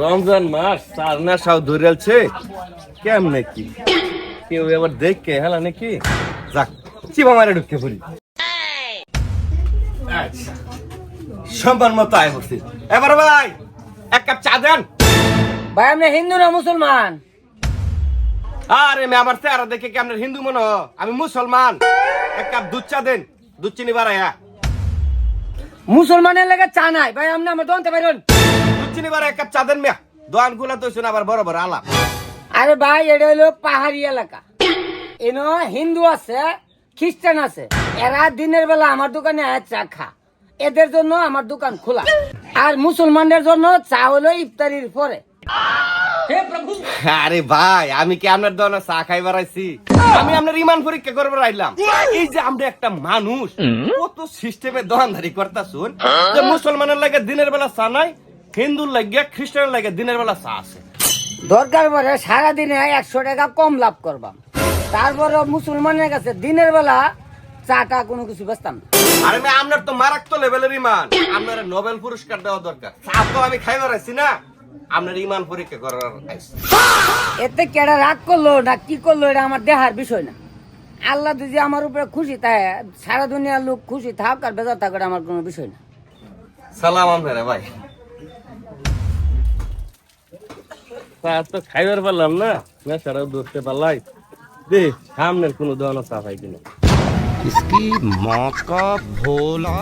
রমজান মাস চার না সাও ধরেছে কেমনে কি? কেউ এবার দেখকে হেলা নাকি? যাক চিবা মারে ঢুকতে পড়ি আচ্ছা সম্মান মতো আয় বসি এবার ভাই এক কাপ চা দেন। ভাই আপনি হিন্দু না মুসলমান? আরে মে আমার চেহারা দেখে কি আপনার হিন্দু মনে? আমি মুসলমান। এক কাপ দুধ চা দেন। দুধ চিনি বাড়াইয়া মুসলমানের লেগে চা নাই। ভাই আপনি আমার দোকানতে পারেন চিনি এক কাপ চা দেন মিয়া। দোয়ানগুলা তো শুনে আবার বড় বড় আলাপ। আরে ভাই এটা হলো পাহাড়ি এলাকা। এন হিন্দু আছে খ্রিস্টান আছে। এরা দিনের বেলা আমার দোকানে চা খা। এদের জন্য আমার দোকান খোলা। আর মুসলমানদের জন্য চা হলো ইফতারির পরে। আরে ভাই আমি কি আপনার দোকানে চা খাই বেড়াইছি আমি আপনার ইমান পরীক্ষা করবে রাইলাম এই যে আমরা একটা মানুষ কত সিস্টেমে দোকানদারি করতা শুন যে মুসলমানের লাগে দিনের বেলা চা নাই হিন্দুর লাগে খ্রিস্টানের লাগে দিনের বেলা চা আছে। দরকার পরে সারাদিনে একশো টাকা কম লাভ করবাম তারপর মুসলমানের কাছে দিনের বেলা চাটা কোনো কিছু বেচতাম না। আরে ভাই আপনার তো মারাত্মক লেভেলের ইমান। আপনার নোবেল পুরস্কার দেওয়া দরকার। চা তো আমি খাই বেড়াইছি না। আপনার ইমান পরীক্ষা করার এতে কেডা রাগ করল না কি করল এটা আমার দেহার বিষয় না। আল্লাহ যদি আমার উপরে খুশি থাকে সারা দুনিয়ার লোক খুশি থাক আর বেজার থাক এটা আমার কোনো বিষয় না। সালাম আপনারা ভাই। চা তো খাইবার পারলাম না নেশারাও ধরতে পারলাই দে সামনের কোনো দোকানে চা পাই কিনা इसकी माँ का भोला